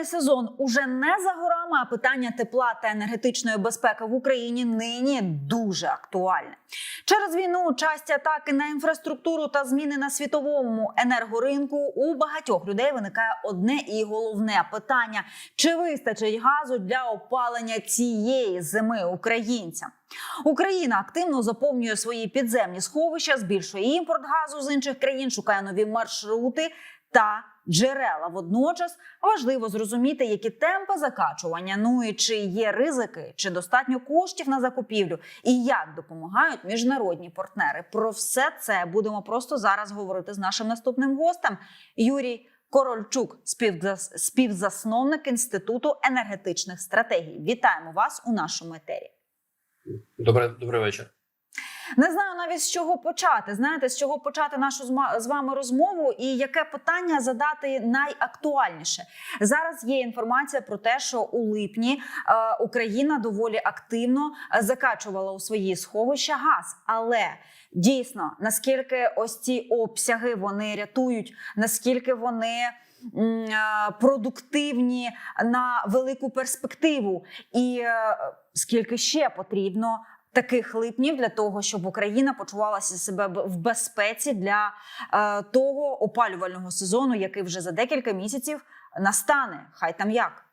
Опалювальний сезон уже не за горами, а питання тепла та енергетичної безпеки в Україні нині дуже актуальне. Через війну, часті атаки на інфраструктуру та зміни на світовому енергоринку у багатьох людей виникає одне і головне питання: чи вистачить газу для опалення цієї зими українцям? Україна активно заповнює свої підземні сховища, збільшує імпорт газу з інших країн, шукає нові маршрути та джерела. Водночас важливо зрозуміти, які темпи закачування, ну і чи є ризики, чи достатньо коштів на закупівлю, і як допомагають міжнародні партнери. Про все це будемо просто зараз говорити з нашим наступним гостем Юрій. Корольчук, співзасновник інституту енергетичних стратегій. Вітаємо вас у нашому етері. Добре, добрий вечір. Не знаю навіть з чого почати. Знаєте, з чого почати нашу з вами розмову, і яке питання задати найактуальніше зараз. Є інформація про те, що у липні е, Україна доволі активно е, закачувала у свої сховища газ, але дійсно наскільки ось ці обсяги вони рятують, наскільки вони. е, Продуктивні на велику перспективу, і скільки ще потрібно таких липнів для того, щоб Україна почувалася себе в безпеці для е, того опалювального сезону, який вже за декілька місяців настане. Хай там як.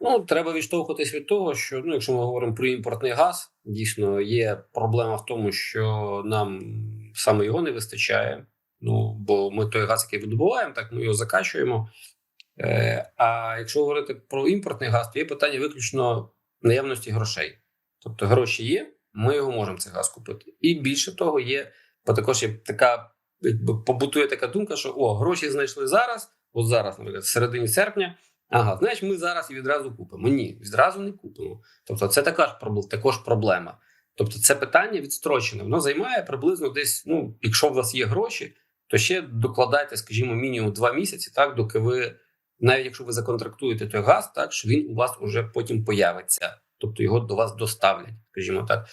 Ну треба відштовхуватись від того, що ну, якщо ми говоримо про імпортний газ, дійсно є проблема в тому, що нам саме його не вистачає. Ну бо ми той газ, який видобуваємо, так ми його закачуємо. Е, а якщо говорити про імпортний газ, то є питання виключно наявності грошей. Тобто гроші є, ми його можемо цей газ купити. І більше того, є бо також є така якби побутує така думка, що о, гроші знайшли зараз, от зараз, наприклад, в середині серпня. Ага, знаєш, ми зараз і відразу купимо. Ні, відразу не купимо. Тобто, це така ж також проблема. Тобто, це питання відстрочене. Воно займає приблизно десь. Ну, якщо у вас є гроші, то ще докладайте, скажімо, мінімум два місяці, так доки ви, навіть якщо ви законтрактуєте той газ, так що він у вас уже потім появиться, тобто його до вас доставлять, скажімо так.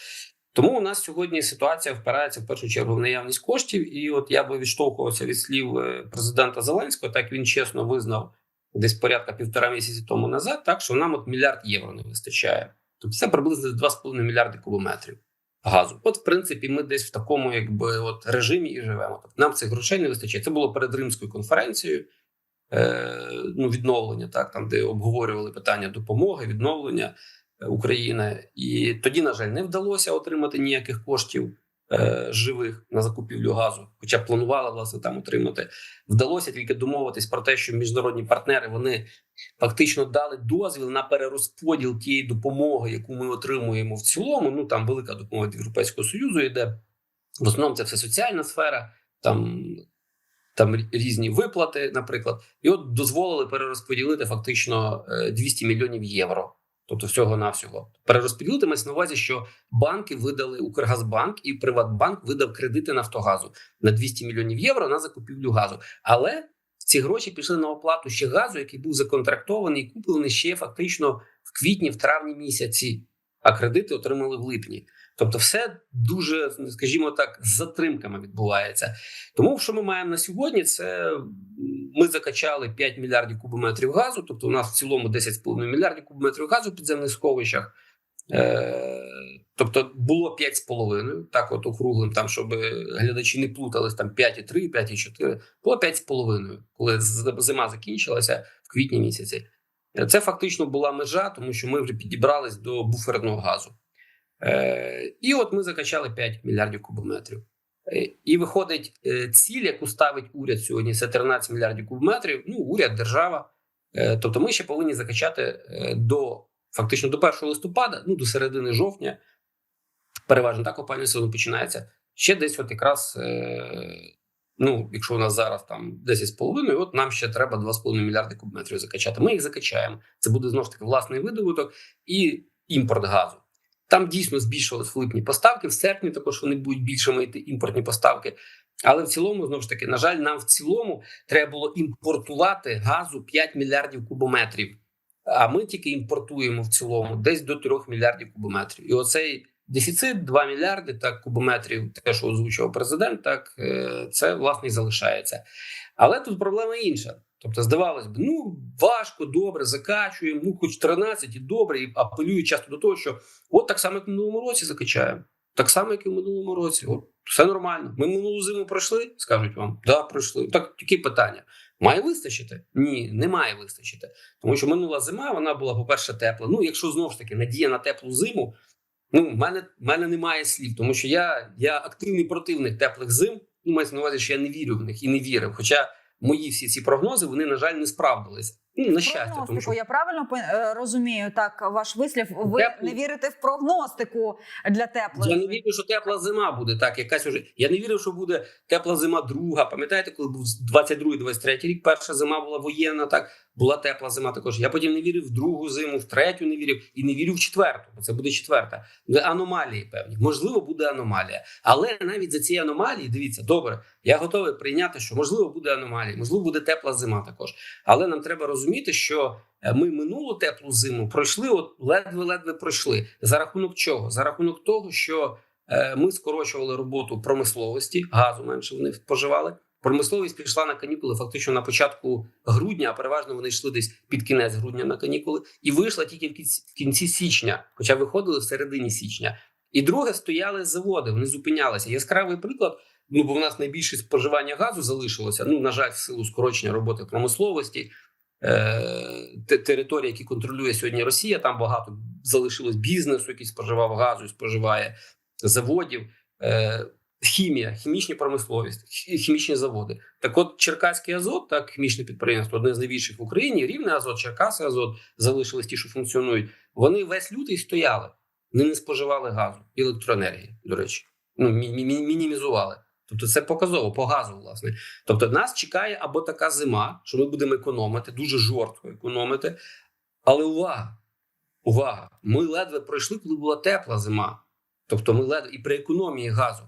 Тому у нас сьогодні ситуація впирається в першу чергу в наявність коштів. І от я би відштовхувався від слів е, президента Зеленського, так він чесно визнав десь порядка півтора місяці тому назад, так що нам от мільярд євро не вистачає. Тобто це приблизно 2,5 мільярди кубометрів газу. От, в принципі, ми десь в такому, якби от режимі і живемо. Тобто нам цих грошей не вистачає. Це було перед римською конференцією. Е, ну, відновлення, так там, де обговорювали питання допомоги, відновлення України, і тоді, на жаль, не вдалося отримати ніяких коштів е, живих на закупівлю газу, хоча планували власне там отримати. Вдалося тільки домовитись про те, що міжнародні партнери вони фактично дали дозвіл на перерозподіл тієї допомоги, яку ми отримуємо в цілому. Ну там велика допомога від Європейського союзу йде. В основному це все соціальна сфера, там, там різні виплати, наприклад, і от дозволили перерозподілити фактично е, 200 мільйонів євро. Тобто всього навсього перерозподілити мається на увазі, що банки видали Укргазбанк і Приватбанк видав кредити Нафтогазу на 200 мільйонів євро на закупівлю газу. Але ці гроші пішли на оплату ще газу, який був законтрактований і куплений ще фактично в квітні, в травні місяці, а кредити отримали в липні. Тобто, все дуже, скажімо так, з затримками відбувається. Тому що ми маємо на сьогодні, це ми закачали 5 мільярдів кубометрів газу. Тобто, у нас в цілому 10,5 мільярдів кубометрів газу в підземних сховищах. Е, тобто було 5,5, так от округлим, там, щоб глядачі не плутались, там 5,3, 5,4, було 5,5, коли зима закінчилася в квітні місяці. Це фактично була межа, тому що ми вже підібрались до буферного газу. Е, і от ми закачали 5 мільярдів кубометрів. Е, І виходить е, ціль, яку ставить уряд сьогодні, це 13 мільярдів кубометрів. Ну, уряд, держава. Тобто, ми ще повинні закачати до фактично до 1 листопада, ну до середини жовтня. Переважно так опалювальний сезон починається. Ще десь, от якраз, ну, якщо у нас зараз там 10,5, от нам ще треба 2,5 мільярди кубометрів закачати. Ми їх закачаємо. Це буде знову ж таки власний видобуток і імпорт газу. Там дійсно збільшились в липні поставки. В серпні також вони будуть більшими йти імпортні поставки. Але в цілому, знову ж таки, на жаль, нам в цілому треба було імпортувати газу 5 мільярдів кубометрів. А ми тільки імпортуємо в цілому десь до 3 мільярдів кубометрів. І оцей дефіцит 2 мільярди так кубометрів, те, що озвучував президент, так е, це власне і залишається. Але тут проблема інша. Тобто, здавалось б, ну важко, добре, закачуємо, ну хоч 13 і добре, і апелюють часто до того, що от так само, як в минулому році закачаємо. Так само, як і в минулому році. От все нормально. Ми минулу зиму пройшли, скажуть вам. Да, пройшли. Так, які питання. Має вистачити? Ні, не має вистачити. Тому що минула зима, вона була, по-перше, тепла. Ну, якщо знову ж таки надія на теплу зиму, ну, в мене, в мене немає слів, тому що я, я активний противник теплих зим. Ну, мається на увазі, що я не вірю в них і не вірив. Хоча мої всі ці прогнози вони, на жаль, не справдилися. Ну, на щастя, тому що Я правильно е, розумію так ваш вислів. Ви Теплу- не вірите в прогностику для теплої. Я не вірю, що тепла зима буде. Так, якась уже. Я не вірив, що буде тепла зима друга. Пам'ятаєте, коли був 22-23 рік, перша зима була воєнна, так була тепла зима також. Я потім не вірив в другу зиму, в третю не вірив і не вірю в четверту. бо Це буде четверта. Аномалії певні. Можливо, буде аномалія. Але навіть за ці аномалії, дивіться, добре, я готовий прийняти, що можливо буде аномалія, можливо, буде тепла зима також. Але нам треба розуміти, що е, ми минулу теплу зиму пройшли, от ледве-ледве пройшли. За рахунок чого? За рахунок того, що е, ми скорочували роботу промисловості, газу менше вони споживали. Промисловість пішла на канікули фактично на початку грудня, а переважно вони йшли десь під кінець грудня на канікули, і вийшла тільки в кінці, в кінці січня, хоча виходили в середині січня. І друге стояли заводи, вони зупинялися. Яскравий приклад. Ну, бо в нас найбільше споживання газу залишилося. Ну, на жаль, в силу скорочення роботи промисловості, території, які контролює сьогодні Росія, там багато залишилось бізнесу, який споживав газу споживає заводів. Е, хімія, хімічні промисловість, хімічні заводи. Так, от Черкаський Азот, так хімічне підприємство, одне з найбільших в Україні, рівне Азот, Черкаси Азот залишились ті, що функціонують. Вони весь лютий стояли, вони не споживали газу і електроенергії. До речі, ну мі- мі- мі- мінімізували. Тобто це показово по газу, власне. Тобто, нас чекає або така зима, що ми будемо економити, дуже жорстко економити. Але увага! Увага! Ми ледве пройшли, коли була тепла зима. Тобто, ми ледве і при економії газу.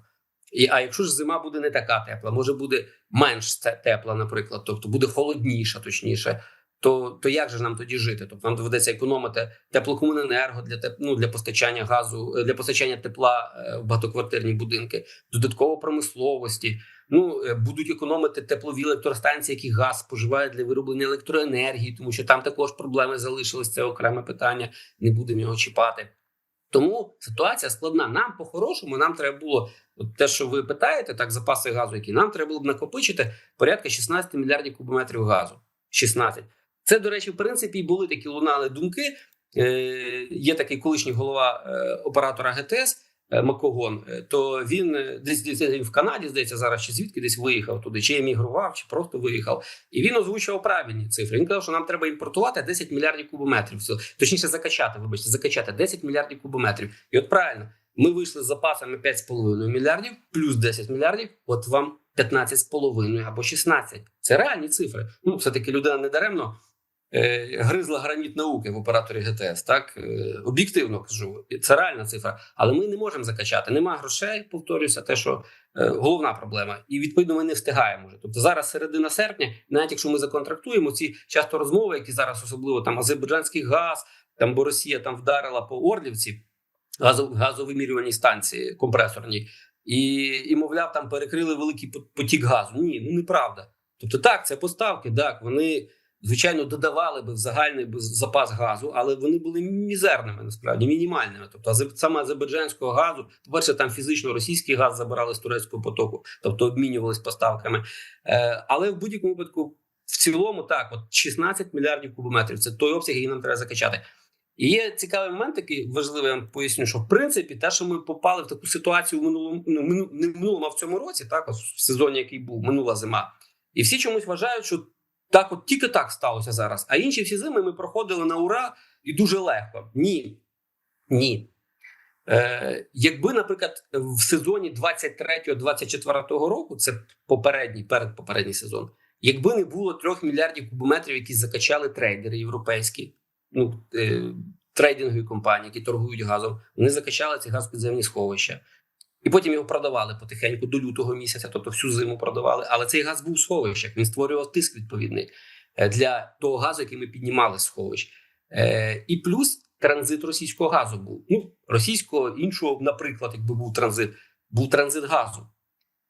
І, а якщо ж зима буде не така тепла, може буде менш тепла, наприклад, тобто буде холодніша, точніше, то, то як же нам тоді жити? Тобто нам доведеться економити теплокомуненерго для теп, ну, для постачання газу, е, для постачання тепла е, в багатоквартирні будинки, додатково промисловості. Ну е, будуть економити теплові електростанції, які газ споживають для вироблення електроенергії, тому що там також проблеми залишились. Це окреме питання. Не будемо його чіпати. Тому ситуація складна. Нам по-хорошому, нам треба було от те, що ви питаєте, так запаси газу, які нам треба було б накопичити порядка 16 мільярдів кубометрів газу. 16. Це, до речі, в принципі, і були такі лунали думки. Е, є такий колишній голова е, оператора ГТС е, Макогон. е, То він десь, десь він в Канаді, здається, зараз чи звідки десь виїхав туди, чи емігрував, чи просто виїхав. І він озвучував правильні цифри. Він казав, що нам треба імпортувати 10 мільярдів кубометрів. Все. Точніше, закачати, вибачте, закачати 10 мільярдів кубометрів. І от правильно, ми вийшли з запасами 5,5 мільярдів, плюс 10 мільярдів. От вам 15,5 або 16. Це реальні цифри. Ну, все-таки людина не даремно гризла граніт науки в операторі ГТС. Так е, об'єктивно кажу, це реальна цифра. Але ми не можемо закачати. Нема грошей, повторюся, те, що е, головна проблема. І відповідно ми не встигаємо. Тобто зараз середина серпня, навіть якщо ми законтрактуємо ці часто розмови, які зараз особливо там азербайджанський газ, там бо Росія там вдарила по Орлівці газов, газовимірювальні станції компресорні. І, і, мовляв, там перекрили великий потік газу. Ні, ну неправда. Тобто, так, це поставки, так, вони, звичайно, додавали би в загальний запас газу, але вони були мізерними, насправді, мінімальними. Тобто, саме азербайджанського газу, по-перше, там фізично російський газ забирали з турецького потоку, тобто обмінювались поставками. Е, але в будь-якому випадку, в цілому, так, от 16 мільярдів кубометрів це той обсяг, який нам треба закачати. І є цікавий момент, такий важливий, я вам поясню, що в принципі те, що ми попали в таку ситуацію в минулому, ну, не в минулому, а в цьому році, так, в сезоні, який був, минула зима. І всі чомусь вважають, що так, от тільки так сталося зараз. А інші всі зими ми проходили на ура і дуже легко. Ні. Ні. Е, якби, наприклад, в сезоні 23-24 року, це попередній, передпопередній сезон, якби не було трьох мільярдів кубометрів, які закачали трейдери європейські, ну, е, трейдингові компанії, які торгують газом, вони закачали ці газ підземні сховища. І потім його продавали потихеньку до лютого місяця, тобто всю зиму продавали. Але цей газ був в сховищах, він створював тиск відповідний е, для того газу, який ми піднімали сховищ. Е, і плюс транзит російського газу був. Ну, російського іншого, наприклад, якби був транзит, був транзит газу.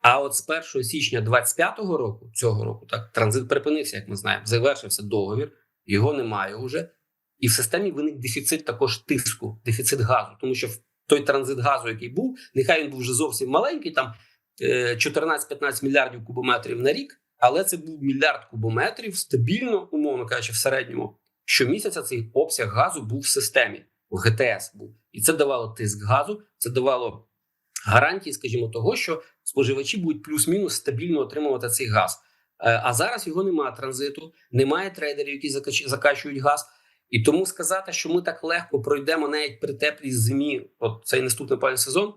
А от з 1 січня 25-го року, цього року, так транзит припинився, як ми знаємо. Завершився договір, його немає вже. І в системі виник дефіцит також тиску, дефіцит газу, тому що той транзит газу, який був, нехай він був вже зовсім маленький, там е, 14-15 мільярдів кубометрів на рік, але це був мільярд кубометрів стабільно, умовно кажучи, в середньому. Щомісяця цей обсяг газу був в системі, в ГТС був, і це давало тиск газу, це давало гарантії, скажімо, того, що споживачі будуть плюс-мінус стабільно отримувати цей газ. Е, А зараз його немає транзиту, немає трейдерів, які закач- закачують газ. І тому сказати, що ми так легко пройдемо навіть при теплій зимі, от цей наступний опалювальний сезон,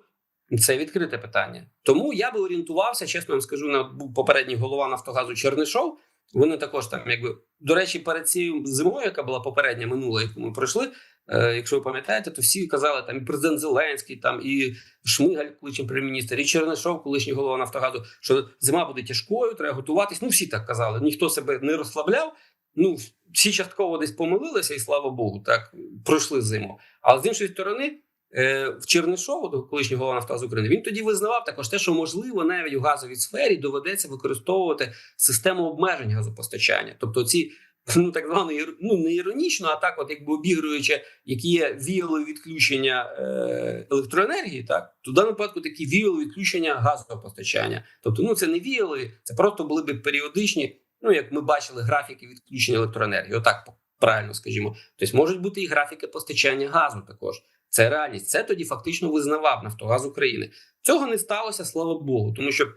це відкрите питання. Тому я би орієнтувався, чесно вам скажу, на був попередній голова Нафтогазу Чернишов. Вони також там, якби до речі, перед цією зимою, яка була попередня минула, яку ми пройшли. Е, якщо ви пам'ятаєте, то всі казали там і президент Зеленський, там і Шмигаль, колишній прем'єр-міністр, і Чернишов, колишній голова Нафтогазу, що зима буде тяжкою, треба готуватись. Ну всі так казали. Ніхто себе не розслабляв. Ну всі частково десь помилилися, і слава Богу, так пройшли зиму. Але з іншої сторони, е, в Чернишову, до колишнього голова Нафтогазу України, він тоді визнавав також те, що можливо навіть у газовій сфері доведеться використовувати систему обмежень газопостачання, тобто ці. Ну, так звано ну не іронічно, а так, от якби обігруючи, які є віялові відключення е, електроенергії, так то в даному випадку такі віялові відключення газопостачання. Тобто, ну це не віялові, це просто були б періодичні. Ну як ми бачили, графіки відключення електроенергії. Отак правильно скажімо. Тобто можуть бути і графіки постачання газу. Також це реальність. Це тоді фактично визнавав Нафтогаз України. Цього не сталося, слава Богу, тому що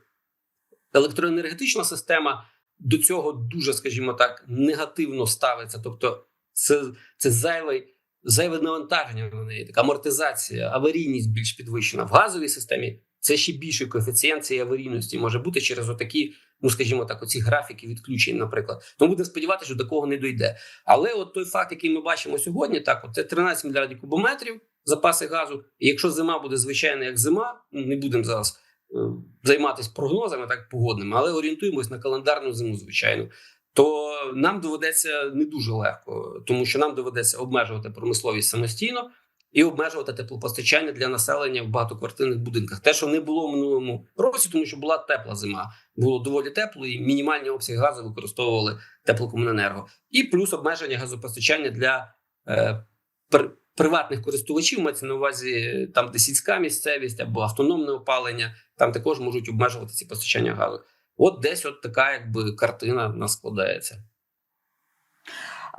електроенергетична система до цього дуже, скажімо так, негативно ставиться. Тобто, це, це зайве, зайве навантаження на неї, така амортизація, аварійність більш підвищена в газовій системі. Це ще більший коефіцієнт цієї аварійності може бути через отакі, ну скажімо так, оці графіки відключень, наприклад. Тому будемо сподіватися, що до кого не дойде. Але от той факт, який ми бачимо сьогодні, так от це 13 мільярдів кубометрів запаси газу. І якщо зима буде звичайна як зима, ну не будемо зараз е, займатися прогнозами так погодними, але орієнтуємось на календарну зиму, звичайно. То нам доведеться не дуже легко, тому що нам доведеться обмежувати промисловість самостійно і обмежувати теплопостачання для населення в багатоквартирних будинках. Те, що не було в минулому році, тому що була тепла зима, було доволі тепло, і мінімальні обсяги газу використовували теплокомуненерго. І плюс обмеження газопостачання для е, пр- приватних користувачів, мається на увазі е, там, де сільська місцевість або автономне опалення, там також можуть обмежувати ці постачання газу. От десь от така якби картина в нас складається.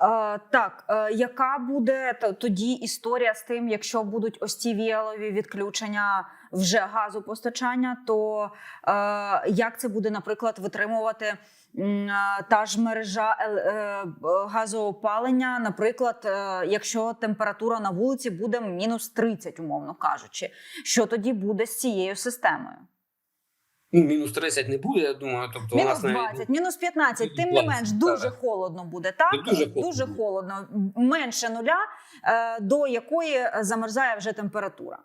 Е, так, е, яка буде тоді історія з тим, якщо будуть ось ці віялові відключення вже газопостачання, то е, як це буде, наприклад, витримувати та ж мережа газоопалення, наприклад, якщо температура на вулиці буде мінус 30, умовно кажучи, що тоді буде з цією системою? Ну, мінус 30 не буде, я думаю. Тобто, Мінус навіть 20, мінус 15, тим не 20, менш, так. дуже холодно буде, так? Дуже холодно Дуже холодно. Менше нуля, е, до якої замерзає вже температура.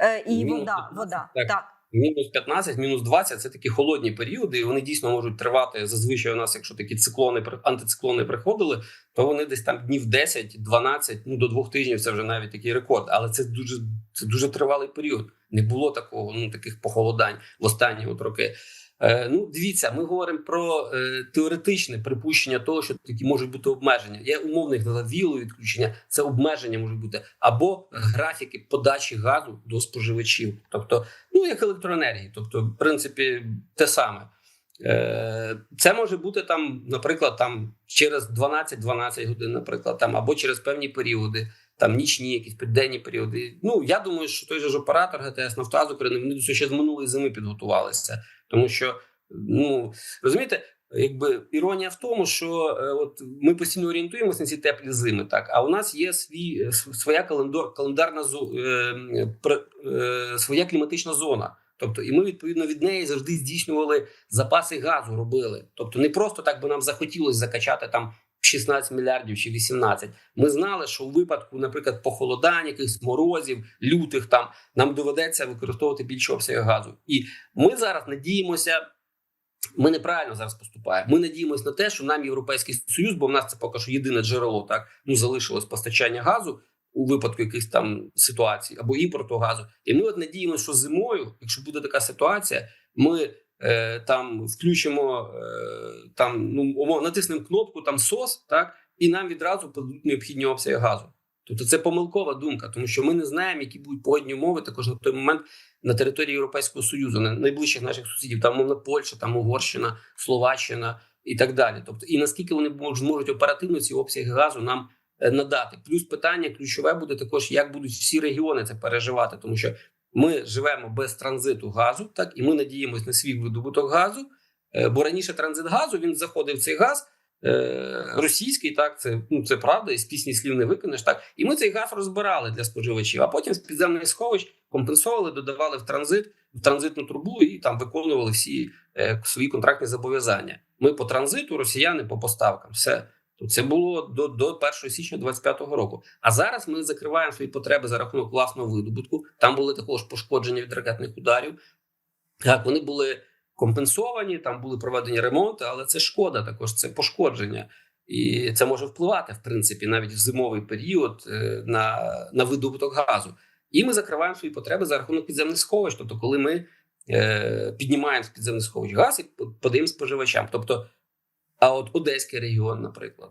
Е, І Мінус вода, 15, вода. так. Так. мінус 15, мінус 20 це такі холодні періоди, і вони дійсно можуть тривати. Зазвичай у нас, якщо такі циклони, антициклони приходили, то вони десь там днів 10, 12, ну до двох тижнів це вже навіть такий рекорд. Але це дуже це дуже тривалий період. Не було такого, ну таких похолодань в останні от роки. Е, ну, дивіться, ми говоримо про е, теоретичне припущення того, що такі можуть бути обмеження. Я умовно їх назвав віло відключення. Це обмеження можуть бути або графіки подачі газу до споживачів, тобто, ну як електроенергії, тобто, в принципі, те саме. Е, Це може бути там, наприклад, там через 12-12 годин, наприклад, там або через певні періоди, там нічні, якісь підденні періоди. Ну я думаю, що той же ж оператор ГТС Нафтогаз України вони ще з минулої зими підготувалися, тому що ну розумієте. Якби іронія в тому, що е, от ми постійно орієнтуємося на ці теплі зими, так а у нас є свій е, своя календар, календарна е, е, своя кліматична зона. Тобто, і ми відповідно від неї завжди здійснювали запаси газу, робили. Тобто, не просто так би нам захотілося закачати там 16 мільярдів чи 18. Ми знали, що у випадку, наприклад, похолодань, якихось морозів, лютих там нам доведеться використовувати більше обсяги газу. І ми зараз надіємося. Ми неправильно зараз поступаємо. Ми надіємося на те, що нам Європейський Союз, бо в нас це поки що єдине джерело, так ну залишилось постачання газу у випадку якихось там ситуацій або імпорту газу. І ми от надіємося, що зимою, якщо буде така ситуація, ми е, там включимо е, там, ну умовно натиснемо кнопку там СОС, так і нам відразу подадуть необхідні обсяги газу. Тобто це помилкова думка, тому що ми не знаємо, які будуть погодні умови також на той момент на території Європейського Союзу, на найближчих наших сусідів, там мовно Польща, там Угорщина, Словаччина і так далі. Тобто, і наскільки вони мож- зможуть оперативно ці обсяги газу нам надати. Плюс питання ключове буде також, як будуть всі регіони це переживати, тому що ми живемо без транзиту газу, так і ми надіємось на свій видобуток газу. Е, Бо раніше транзит газу він заходив цей газ. е, Російський, так це ну це правда, і з пісні слів не виконеш. Так і ми цей газ розбирали для споживачів. А потім з підземних сховищ компенсовували, додавали в транзит в транзитну трубу і там виконували всі е, свої контрактні зобов'язання. Ми по транзиту, росіяни по поставкам. Все це було до, до 1 січня 25-го року. А зараз ми закриваємо свої потреби за рахунок власного видобутку. Там були також пошкодження від ракетних ударів. Так, вони були компенсовані, там були проведені ремонти, але це шкода також, це пошкодження. І це може впливати, в принципі, навіть в зимовий період е, на, на видобуток газу. І ми закриваємо свої потреби за рахунок підземних сховищ. Тобто, коли ми е, піднімаємо з підземних сховищ газ і подаємо споживачам. Тобто, а от Одеський регіон, наприклад,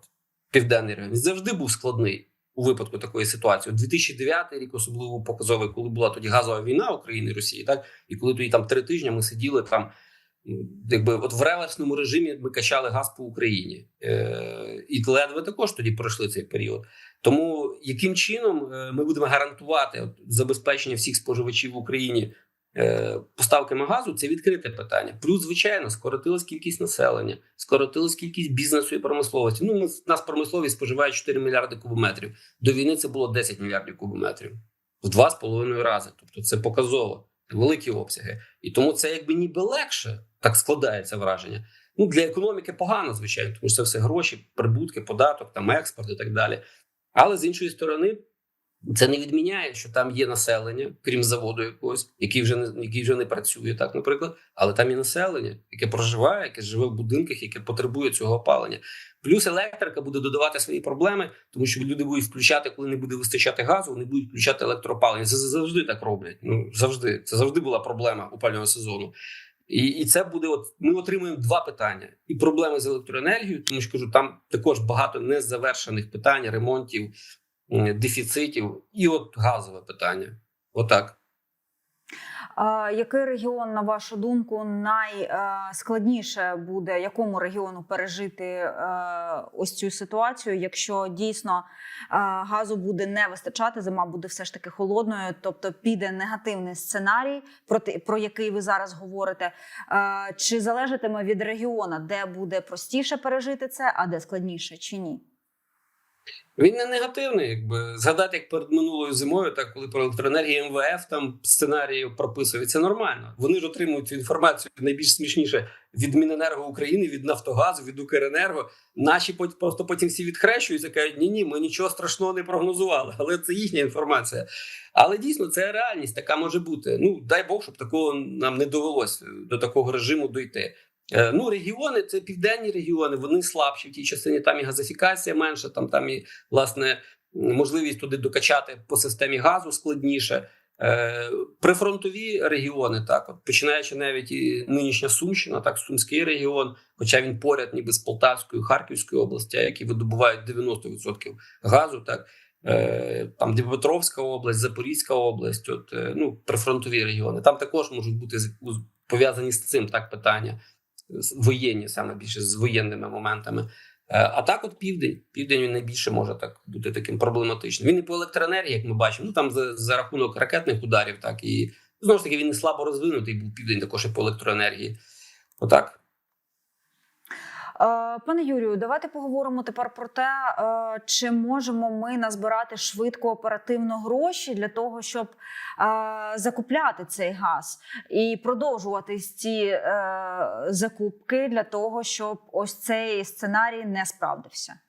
південний регіон, завжди був складний у випадку такої ситуації. 2009 рік особливо показовий, коли була тоді газова війна України і Росії, так і коли тоді там три тижні ми сиділи там. Якби от в реверсному режимі ми качали газ по Україні, е, і ледве також тоді пройшли цей період. Тому яким чином е, ми будемо гарантувати забезпечення всіх споживачів в Україні поставками газу, це відкрите питання. Плюс, звичайно, скоротилась кількість населення, скоротилась кількість бізнесу і промисловості. Ну, ми нас промисловість споживає 4 мільярди кубометрів. До війни це було 10 мільярдів кубометрів в два з половиною рази. Тобто, це показово великі обсяги, і тому це якби ніби легше так складається враження. Ну для економіки погано, звичайно, тому що це все гроші, прибутки, податок, там експорт і так далі. Але з іншої сторони, це не відміняє, що там є населення, крім заводу якогось, який вже не який вже не працює, так, наприклад. Але там є населення, яке проживає, яке живе в будинках, яке потребує цього опалення. Плюс електрика буде додавати свої проблеми, тому що люди будуть включати, коли не буде вистачати газу, вони будуть включати електроопалення. Це завжди так роблять. Ну завжди це завжди була проблема опалювального сезону. І, і це буде. От ми отримуємо два питання: і проблеми з електроенергією, тому що кажу, там також багато незавершених питань, ремонтів, дефіцитів, і от газове питання. Отак. А, який регіон, на вашу думку, найскладніше буде якому регіону пережити е, ось цю ситуацію, якщо дійсно е, газу буде не вистачати, зима буде все ж таки холодною, тобто піде негативний сценарій, про, який ви зараз говорите. Е, Чи залежатиме від регіона, де буде простіше пережити це, а де складніше, чи ні? Він не негативний, якби згадати, як перед минулою зимою, так коли про електроенергію МВФ там сценарії прописують, це нормально. Вони ж отримують інформацію найбільш смішніше від Міненерго України, від Нафтогазу, від Укренерго. Наші просто потім всі відхрещуються, кажуть, ні, ні, ми нічого страшного не прогнозували, але це їхня інформація. Але дійсно це реальність, така може бути. Ну дай Бог, щоб такого нам не довелося до такого режиму дойти. Е, Ну, регіони це південні регіони, вони слабші в тій частині. Там і газифікація менша, там там і власне можливість туди докачати по системі газу складніше. Е, Прифронтові регіони, так от починаючи навіть і нинішня Сумщина, так Сумський регіон, хоча він поряд, ніби з Полтавською, Харківською областю, які видобувають 90% газу, так е, там Дніпропетровська область, Запорізька область, от ну прифронтові регіони. Там також можуть бути пов'язані з цим так питання воєнні, саме більше з воєнними моментами. Е, А так, от південь, південь він найбільше може так бути таким проблематичним. Він і по електроенергії, як ми бачимо, ну там за, за рахунок ракетних ударів, так і знову ж таки він не слабо розвинутий був південь, також і по електроенергії. Отак. Е, Пане Юрію, давайте поговоримо тепер про те, е, чи можемо ми назбирати швидко оперативно гроші для того, щоб е, закупляти цей газ і продовжувати ці закупки для того, щоб ось цей сценарій не справдився.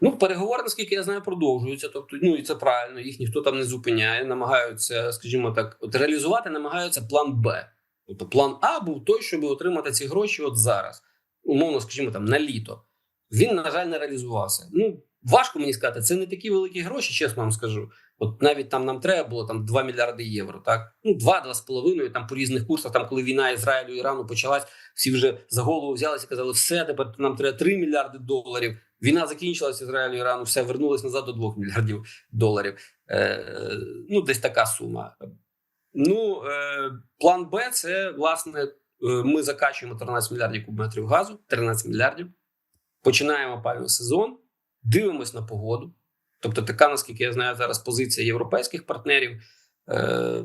Ну, переговори, наскільки я знаю, продовжуються. Тобто, ну і це правильно, їх ніхто там не зупиняє. Намагаються, скажімо так, от реалізувати, намагаються план Б. Тобто, план А був той, щоб отримати ці гроші от зараз, умовно, скажімо, там на літо. Він, на жаль, не реалізувався. Ну, важко мені сказати, це не такі великі гроші, чесно вам скажу. От навіть там нам треба було там 2 мільярди євро, так ну 2 з половиною там по різних курсах. Там коли війна Ізраїлю і Ірану почалась, всі вже за голову взялися і казали, все тепер нам треба 3 мільярди доларів. Війна закінчилася Ізраїлю Ірану, все вернулось назад до 2 мільярдів доларів. Е, ну, десь така сума. Ну, е, план Б це власне. Е, Ми закачуємо 13 мільярдів кубометрів газу, 13 мільярдів. Починаємо опалювальний сезон, дивимось на погоду. Тобто, така, наскільки я знаю, зараз позиція європейських партнерів, е,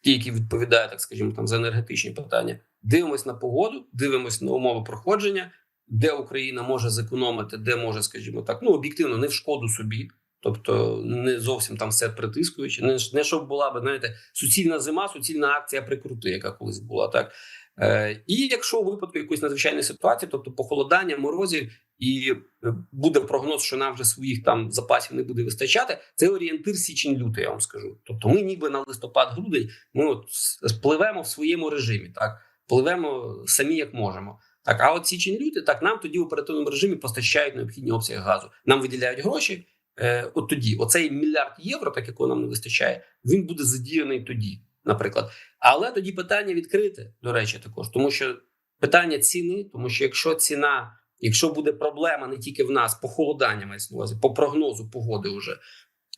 ті, які відповідають, так скажімо, там за енергетичні питання. Дивимось на погоду, дивимось на умови проходження, де Україна може зекономити, де може, скажімо так, ну об'єктивно, не в шкоду собі, тобто не зовсім там все притискуючи. Не, не щоб була би, знаєте, суцільна зима, суцільна акція прикрути, яка колись була так. Е, і якщо у випадку якоїсь надзвичайної ситуації, тобто похолодання, морозів, і е, буде прогноз, що нам вже своїх там запасів не буде вистачати, це орієнтир січень-лютий, я вам скажу. Тобто, ми ніби на листопад-грудень, ми от спливемо в своєму режимі, так пливемо самі як можемо. Так, а от січень-лютий, так нам тоді в оперативному режимі постачають необхідні обсяги газу. Нам виділяють гроші. Е, от тоді, оцей мільярд євро, так якого нам не вистачає, він буде задіяний тоді, наприклад. Але тоді питання відкрите, до речі, також, тому що питання ціни, тому що якщо ціна, якщо буде проблема не тільки в нас, похолодання мається на по прогнозу погоди вже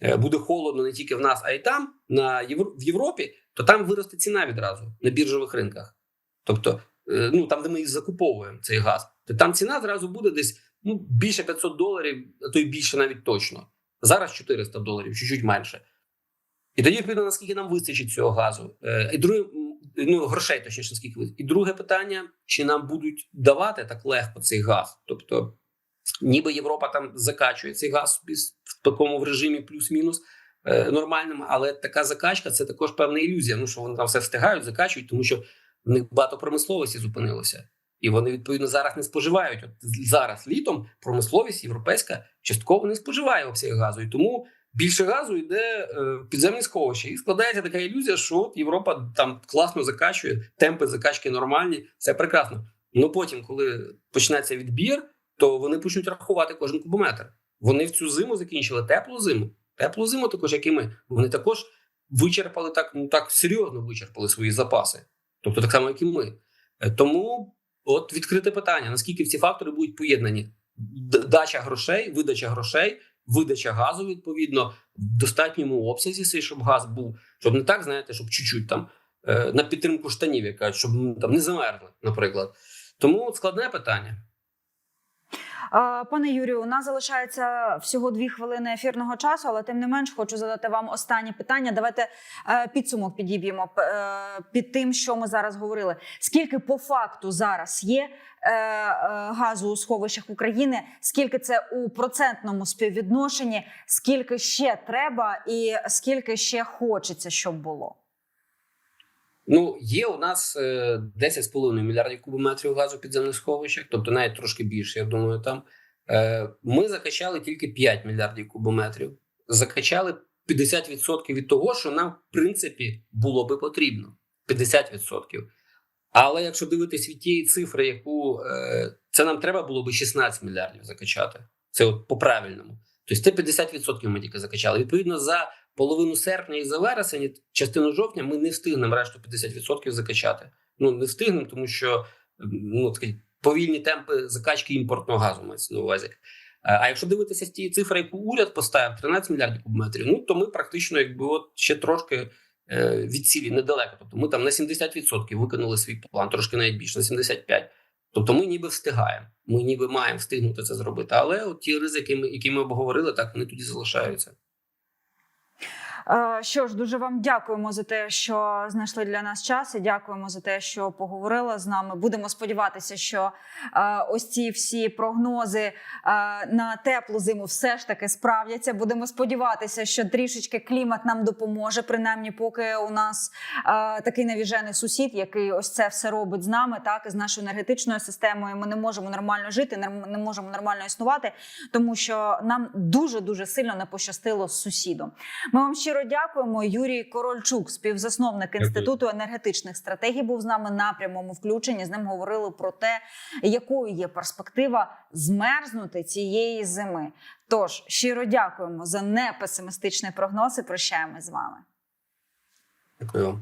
е, буде холодно не тільки в нас, а й там, на Євро, в Європі, то там виросте ціна відразу на біржових ринках. Тобто, е, ну там, де ми і закуповуємо цей газ, то там ціна зразу буде десь ну, більше 500 доларів, а то й більше навіть точно. Зараз 400 доларів, чуть-чуть менше. І тоді відповідно, наскільки нам вистачить цього газу. Е, і друге, ну грошей точніше, наскільки вистачить. І друге питання: чи нам будуть давати так легко цей газ? Тобто, ніби Європа там закачує цей газ в такому режимі плюс-мінус е, нормальному, але така закачка це також певна ілюзія. Ну що вони там все встигають, закачують, тому що в них багато промисловості зупинилося. І вони відповідно зараз не споживають. От зараз літом промисловість європейська частково не споживає обсяг газу, і тому більше газу йде е, в підземні сховища. І складається така ілюзія, що от Європа там класно закачує, темпи закачки нормальні, все прекрасно. Ну потім, коли почнеться відбір, то вони почнуть рахувати кожен кубометр. Вони в цю зиму закінчили теплу зиму. Теплу зиму, також як і ми. Вони також вичерпали так, ну так серйозно вичерпали свої запаси, тобто так само, як і ми. Е, Тому от відкрите питання: наскільки ці фактори будуть поєднані? Дача грошей, видача грошей, видача газу відповідно в достатньому обсязі, щоб газ був, щоб не так, знаєте, щоб чуть-чуть там е, на підтримку штанів, яка щоб там не замерзли, наприклад. Тому складне питання. Пане Юрію, у нас залишається всього дві хвилини ефірного часу, але тим не менш хочу задати вам останнє питання. Давайте е, підсумок підіб'ємо е, під тим, що ми зараз говорили. Скільки по факту зараз є е, газу у сховищах України? Скільки це у процентному співвідношенні? Скільки ще треба, і скільки ще хочеться, щоб було? Ну, є у нас е, 10,5 мільярдів кубометрів газу в підземних сховищах, тобто навіть трошки більше, я думаю, там. Е, Ми закачали тільки 5 мільярдів кубометрів. Закачали 50% від того, що нам, в принципі, було би потрібно. 50%. Але якщо дивитись від тієї цифри, яку е, це нам треба було би 16 мільярдів закачати. Це от по правильному. Тобто це 50% ми тільки закачали. Відповідно, за половину серпня і за вересень, частину жовтня, ми не встигнемо решту 50% закачати. Ну не встигнемо, тому що ну такі повільні темпи закачки імпортного газу мається на увазі. А а якщо дивитися з тієї цифри, яку уряд поставив 13 мільярдів кубометрів, ну то ми практично, якби от ще трошки е, від цілі недалеко. Тобто ми там на 70% виконали свій план, трошки навіть більше на 75%. Тобто ми ніби встигаємо, ми ніби маємо встигнути це зробити. Але от ті ризики, які ми обговорили, так вони тоді залишаються. Е, Що ж, дуже вам дякуємо за те, що знайшли для нас час, і дякуємо за те, що поговорили з нами. Будемо сподіватися, що е, ось ці всі прогнози е, на теплу зиму все ж таки справдяться. Будемо сподіватися, що трішечки клімат нам допоможе, принаймні, поки у нас такий навіжений сусід, який ось це все робить з нами, так і з нашою енергетичною системою. Ми не можемо нормально жити, не можемо нормально існувати, тому що нам дуже дуже сильно не пощастило з сусідом. Ми вам щиро щиро дякуємо. Юрій Корольчук, співзасновник інституту енергетичних стратегій, був з нами на прямому включенні. З ним говорили про те, якою є перспектива змерзнути цієї зими. Тож щиро дякуємо за непесимістичний прогноз і прощаємось з вами. Дякую.